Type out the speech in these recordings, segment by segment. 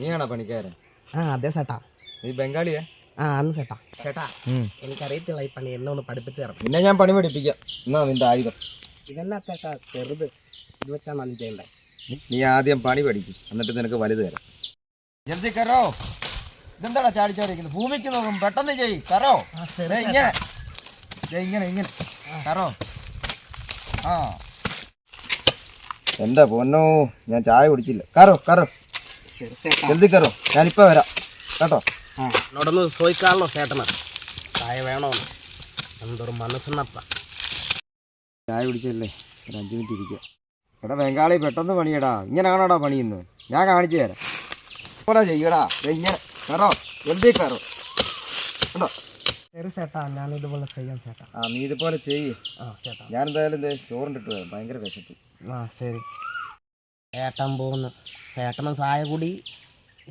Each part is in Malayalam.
നീയാണോ പണിക്കാരൻ? ആ അതെ ചേട്ടാ നീ ബംഗാളിയാ? ആ അന്ന് ചേട്ടാ ചേട്ടാ എനിക്കറിയത്തില്ല ഈ പണി. എന്നെ ഒന്ന് പഠിപ്പിച്ച് തരണം. പിന്നെ ഞാൻ പണി പഠിപ്പിക്കാം. എന്നാ നിന്റെ ആയുധം? ഇതെന്നാ ചേട്ടാ? ചെറുത്. ഇത് വെച്ചാണ് അത് ചെയ്യണ്ടേ? നീ ആദ്യം പണി പഠിക്കും. എന്നിട്ട് നിനക്ക് വലുത് തരാം. ജൽദി കറോ ഇതെന്താടാ ചാടി ചാടിക്കുന്നത് ഭൂമിക്ക് നോക്കും. പെട്ടെന്ന് ചെയ് കറോ ദേ ഇങ്ങനെ. ദേ ഇങ്ങനെ ഇങ്ങനെ. കറോ ആ. എന്താ പൊന്നോ? ഞാൻ ചായ കുടിച്ചില്ല. കറോ കറോ ജൽദി കറോ ഞാനിപ്പോ വരാം. കേട്ടോ? ആ. എന്നോടൊന്ന് ചോദിക്കാമല്ലോ ചേട്ടന്? ചായ വേണോ എന്തൊരു മനസ്സിനപ്പ ചായ കുടിച്ചല്ലേ? ഒരു അഞ്ച് മിനിറ്റ് ഇരിക്കുക. എടാ ബംഗാളി പെട്ടെന്ന് പണിയടാ. ഇങ്ങനെയാണോടാ പണിയുന്നു ഞാൻ കാണിച്ചു തരാം. ചെയ്യടാ. ഇങ്ങനെ. കറോ ജൽദി കറോ കേട്ടോ ഞാനിതുപോലെ ചെയ്യാം ചേട്ടാ. ആ നീ ഇതുപോലെ ചെയ്യ്. ആ ചേട്ടാ. ഞാൻ എന്തായാലും ദേ ചോറിന്റെ ഇട്ട് വരാം ഭയങ്കര വിശപ്പ്. ആ ശരി. ചേട്ടൻ പോകുന്നു ഏട്ടന് സായ കൂടി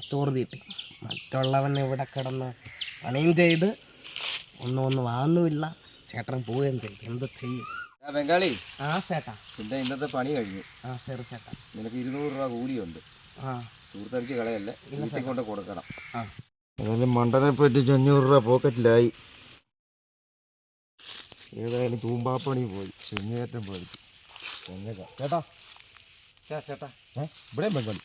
ചോറ് തീട്ടി മറ്റുള്ളവൻ ഇവിടെ കിടന്ന് പണിയും ചെയ്ത് ഒന്നും ഒന്നും വാങ്ങുമില്ല ചേട്ടൻ പോവുകയും ചെയ്തു എന്ത് ചെയ്യും? ആ ബംഗാളി. ആ ചേട്ടാ. പിന്നെ ഇന്നത്തെ പണി കഴിഞ്ഞു. ആ ശരി ചേട്ടാ. നിനക്ക് ഇരുന്നൂറ് രൂപ കൂലിയുണ്ട്. ആ. തൂർത്തടിച്ച് കളയല്ലേ. വീട്ടിൽ കൊണ്ട് കൊടുക്കണം. ആ. ഏതായാലും മണ്ടനെ പറ്റിച്ച് അഞ്ഞൂറ് രൂപ പോക്കറ്റിലായി. ഏതായാലും തൂമ്പാപ്പണി പോയി. ചെങ്ങേറ്റം പോയി. തെങ്ങ ചേട്ടാ ചേട്ടാ ഇവിടെയും ബംഗാളി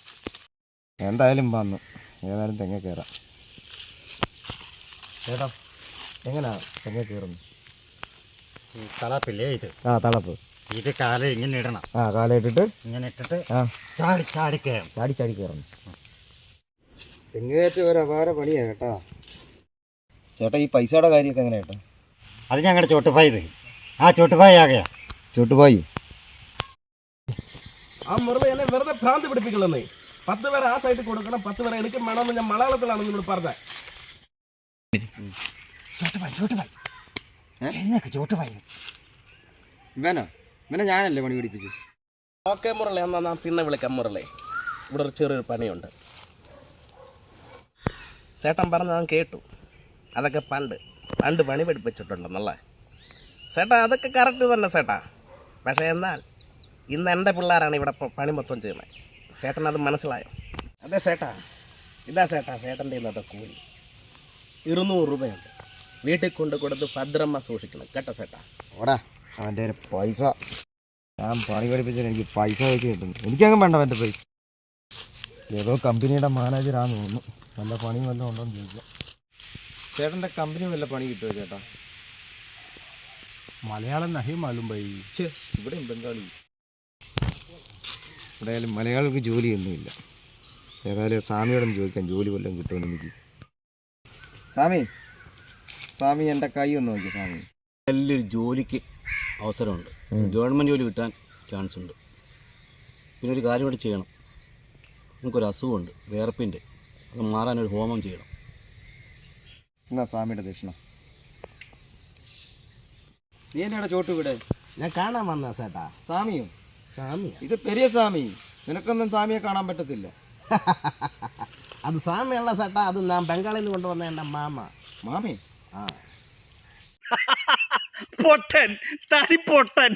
എന്തായാലും വന്നു. ഏതായാലും തെങ്ങ കയറാം. ചേട്ടാ എങ്ങനാ തെങ്ങ കയറുന്നു തളപ്പില്ലേ ഇത്? ആ തളപ്പ്. ഇത് കാല ഇങ്ങനെ ഇടണം. ആ കാലയിട്ടിട്ട് ഇങ്ങനെ ഇട്ടിട്ട് ആ. ചാടി ചാടി കയറും. ചാടി ചാടി കയറുന്നു തെങ്ങേറ്റ ഒരു അപാര പണിയാ കേട്ടാ. ചേട്ടാ ഈ പൈസയുടെ കാര്യമൊക്കെ എങ്ങനെയാ ചേട്ടാ അത് ഞങ്ങളുടെ ചോട്ടുപായി ആ ചോട്ടുപായി ആകെയാ. ചുട്ടുപായി? ആ മുരളി എന്നെ വെറുതെ ഭ്രാന്ത് പിടിപ്പിക്കലെന്നേ പത്ത് പേരെ ആ സൈഡിൽ കൊടുക്കണം പത്ത് പേരെ എനിക്ക് വേണമെന്ന് ഞാൻ മലയാളത്തിലാണ് നിന്നോട് പറഞ്ഞത്. ചോട്ടുപായി ചോട്ടുപായി എഴുന്നേക്ക് ചോട്ടുപായി ഇവനോ? ഇവനെ ഞാനല്ലേ പണി പിടിപ്പിച്ചു ഓക്കെ മുരളി എന്നാ ഞാൻ പിന്നെ വിളിക്കാം മുരളി. ഇവിടെ ഒരു ചെറിയൊരു പണിയുണ്ട്. ചേട്ടൻ പറഞ്ഞ ഞാൻ കേട്ടു. അതൊക്കെ പണ്ട് പണ്ട് പണി പഠിപ്പിച്ചിട്ടുണ്ടെന്നല്ലേ ചേട്ടാ അതൊക്കെ കറക്റ്റ് തന്നെ ചേട്ടാ. പക്ഷേ എന്നാൽ ഇന്ന് എന്റെ പിള്ളേരാണ് ഇവിടെ പണി മൊത്തം ചെയ്യുന്നത്. ചേട്ടൻ അത് മനസ്സിലായോ? അതെ ചേട്ടാ. ഇതാ ചേട്ടാ ചേട്ടന്റെ ഇന്നത്തെ കൂലി. ഇരുന്നൂറ് രൂപയുണ്ട്. വീട്ടിൽ കൊണ്ട് കൊടുത്ത് ഭദ്രമ്മ സൂക്ഷിക്കണം. കേട്ടോ ചേട്ടാ? ഓടാ അവന്റെ ഒരു പൈസ. ഞാൻ പണി പഠിപ്പിച്ചാൽ എനിക്ക് പൈസ വെച്ച് കിട്ടുന്നു. എനിക്കങ്ങ് വേണ്ട അവന്റെ പൈസ. ഏതോ കമ്പനിയുടെ മാനേജറാന്ന് തോന്നുന്നു. നല്ല പണി വല്ലതും ഉണ്ടോ എന്ന് ചോദിക്കാം. ചേട്ടന്റെ കമ്പനി വല്ല പണി കിട്ടുമോ ചേട്ടാ? മലയാളം നഹി മാലും ബൈ ഛേ ഇവിടെയും ബംഗാളി. എന്തായാലും മലയാളികൾക്ക് ജോലിയൊന്നുമില്ല. ഏതായാലും സ്വാമിയോടും ചോദിക്കാൻ ജോലി വല്ലതും കിട്ടുമെന്ന് എനിക്ക്. സ്വാമി സ്വാമി എന്റെ കൈ ഒന്ന് നോക്കി സ്വാമി. നല്ലൊരു ജോലിക്ക് അവസരമുണ്ട്. ഗവൺമെന്റ് ജോലി കിട്ടാൻ ചാൻസ് ഉണ്ട് പിന്നെ ഒരു കാര്യം കൂടി ചെയ്യണം. നമുക്കൊരു അസുഖമുണ്ട് വേർപ്പിന്റെ അത് മാറാനൊരു ഹോമം ചെയ്യണം. എന്നാ സ്വാമിയുടെ ദക്ഷിണ. നീ എന്നെ ചോട്ടു വിടെ ഞാൻ കാണാൻ വന്ന ചേട്ടാ സ്വാമിയോ? സ്വാമി ഇത് പെരിയ സ്വാമി. നിനക്കൊന്നും സ്വാമിയെ കാണാൻ പറ്റത്തില്ല. അത് സ്വാമിയല്ല ചേട്ടാ അത് ഞാൻ ബംഗാളിൽ നിന്ന് കൊണ്ടുവന്ന എന്റെ മാമ. മാമി? ആ. പൊട്ടൻ തരി പൊട്ടൻ.